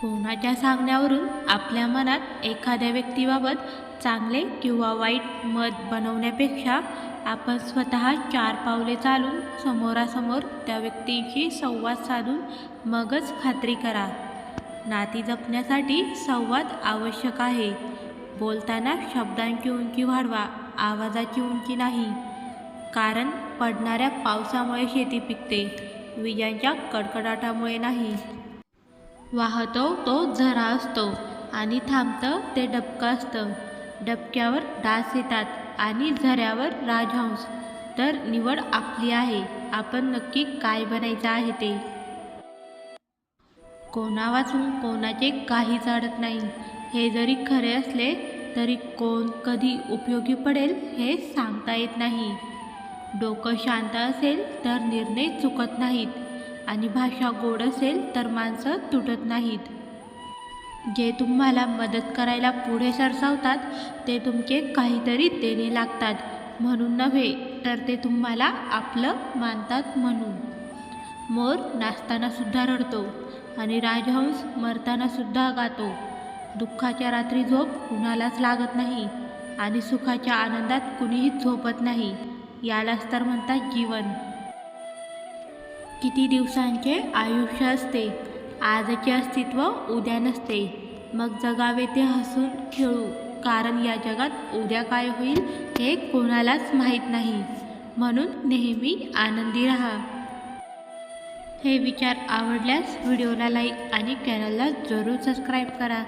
कोणाच्या सांगण्यावरून आपल्या मनात एखाद्या व्यक्तीबाबत चांगले किंवा वाईट मत बनवण्यापेक्षा आपण स्वतः चार पावले चालून समोरासमोर त्या व्यक्तीशी संवाद साधून मगच खात्री करा. नाती जपण्यासाठी संवाद आवश्यक आहे. बोलताना शब्दांची उंची वाढवा आवाजाची उंची नाही. कारण पडणाऱ्या पावसामुळे शेती पिकते विजांच्या कडकडाटामुळे नाही. वाहतो तो झरा असतो आणि थांबतं ते डबकं असतं. डबक्यावर डास येतात आणि झऱ्यावर राजहंस. तर निवड आपली आहे. आपण नक्की काय बनायचं आहे ते? कोणा वाचून कोणाचे काही अडत नाही. हे जरी खरे असले तरी कोण कधी उपयोगी पडेल हे सांगता येत नाही. डोकं शांत असेल तर निर्णय चुकत नाहीत. आणि भाषा गोड असेल तर माणसं तुटत नाहीत. जे तुम्हाला मदत करायला पुढे सरसावतात ते तुमचे काहीतरी देणे लागतात. म्हणून नव्हे तर ते तुम्हाला आपलं मानतात म्हणून. मोर नाचतानासुद्धा रडतो आणि राजहंस मरतानासुद्धा गातो. दुःखाच्या रात्री झोप कुणालाच लागत नाही आणि सुखाच्या आनंदात कुणीही झोपत नाही. यालाच तर म्हणतात जीवन. किती दिवसांचे आयुष्य असते? आजचे अस्तित्व उद्या नसते. मग जगावे ते हसून खेळू. कारण या जगात उद्या काय होईल हे कोणालाच माहीत नाही. म्हणून नेहमी आनंदी राहा. हे विचार आवडल्यास व्हिडिओला लाईक आणि चॅनलला जरूर सबस्क्राईब करा.